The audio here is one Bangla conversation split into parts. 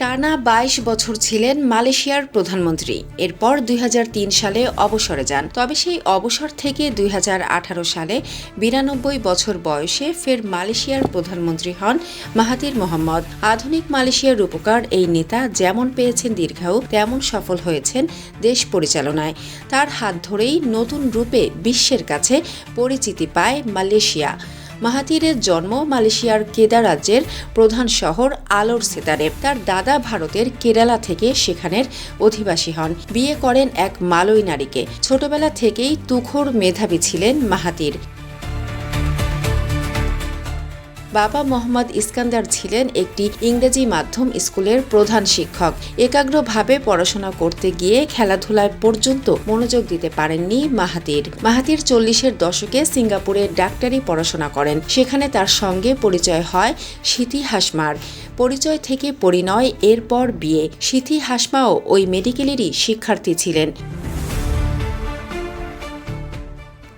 টানা ২২ বছর ছিলেন মালয়েশিয়ার প্রধানমন্ত্রী। এরপর দুই হাজার তিন সালে অবসরে যান। তবে সেই অবসর থেকে দুই হাজার আঠারো সালে বিরানব্বই বছর বয়সে ফের মালয়েশিয়ার প্রধানমন্ত্রী হন মাহাতির মোহাম্মদ। আধুনিক মালয়েশিয়ার রূপকার এই নেতা যেমন পেয়েছেন দীর্ঘায়ু তেমন সফল হয়েছেন দেশ পরিচালনায়। তার হাত ধরেই নতুন রূপে বিশ্বের কাছে পরিচিতি পায় মালয়েশিয়া। মাহাতিরের জন্ম মালয়েশিয়ার কেদা রাজ্যের প্রধান শহর আলোর সেতারে তার দাদা ভারতের কেরালা থেকে সেখানের অধিবাসী হন। বিয়ে করেন এক মালয় নারীকে। ছোটবেলা থেকেই তুখোর মেধাবী ছিলেন মাহাতির বাবা মোহাম্মদ ইস্কান্দার ছিলেন একটি ইংরেজি মাধ্যম স্কুলের প্রধান শিক্ষক। একাগ্রভাবে পড়াশোনা করতে গিয়ে খেলাধুলায় পর্যন্ত মনোযোগ দিতে পারেননি মাহাতির মাহাতির চল্লিশের দশকে সিঙ্গাপুরে ডাক্তারি পড়াশোনা করেন। সেখানে তার সঙ্গে পরিচয় হয় সিথি হাসমার। পরিচয় থেকে পরিণয়, এরপর বিয়ে। সিথি হাসমাও ওই মেডিকেলেরই শিক্ষার্থী ছিলেন।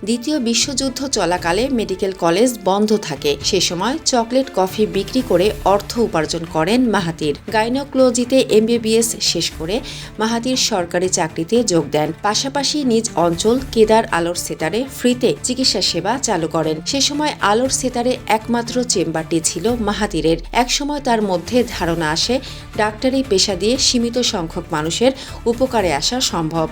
দ্বিতীয় বিশ্বযুদ্ধ চলাকালে মেডিকেল কলেজ বন্ধ থাকে। সে সময় চকলেট কফি বিক্রি করে অর্থ উপার্জন করেন মাহাতির গাইনোক্লোজিতে এমবিবিএস শেষ করে মাহাতির সরকারি চাকরিতে যোগ দেন। পাশাপাশি নিজ অঞ্চল কেদার আলোর সেতারে ফ্রিতে চিকিৎসা সেবা চালু করেন। সে সময় আলোর সেতারে একমাত্র চেম্বারটি ছিল মাহাতিরের একসময় তার মধ্যে ধারণা আসে, ডাক্তারি পেশা দিয়ে সীমিত সংখ্যক মানুষের উপকারে আসা সম্ভব।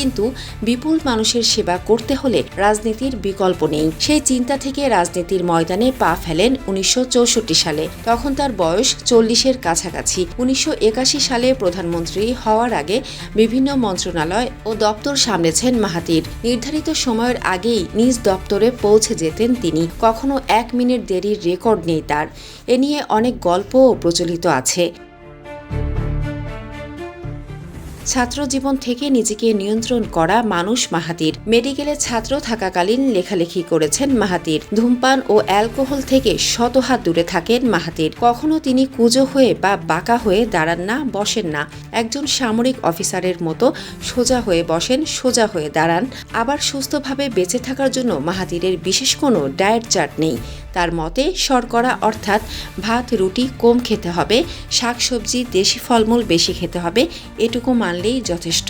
কিন্তু বিপুল মানুষের সেবা করতে হলে রাজনীতির বিকল্প নেই। সেই চিন্তা থেকে রাজনীতির ময়দানে পা ফেলেন উনিশশো চৌষট্টি সালে। তখন তার বয়স চল্লিশের কাছাকাছি। উনিশশো একাশি সালে প্রধানমন্ত্রী হওয়ার আগে বিভিন্ন মন্ত্রণালয় ও দপ্তর সামলেছেন মাহাতির নির্ধারিত সময়ের আগেই নিজ দপ্তরে পৌঁছে যেতেন তিনি। কখনো এক মিনিট দেরির রেকর্ড নেই তার। এ নিয়ে অনেক গল্পও প্রচলিত আছে। ছাত্র জীবন থেকে নিজেকে নিয়ন্ত্রণ করা মানুষ মাহাতির। মেডিকেলে ছাত্র থাকাকালীন লেখালেখি করেছেন মাহাতির। ধূমপান ও অ্যালকোহল থেকে শতহাত দূরে থাকেন মাহাতির। কখনো তিনি কুজো হয়ে বা বাঁকা হয়ে দাঁড়ান না, বসেন না। একজন সামরিক অফিসারের মতো সোজা হয়ে বসেন, সোজা হয়ে দাঁড়ান। আবার সুস্থভাবে বেঁচে থাকার জন্য মাহাতিরের বিশেষ কোনো ডায়েট চার্ট নেই। তার মতে, শর্করা অর্থাৎ ভাত, রুটি কম খেতে হবে, শাকসবজি, দেশি ফলমূল বেশি খেতে হবে, এটুকু মানলেই যথেষ্ট।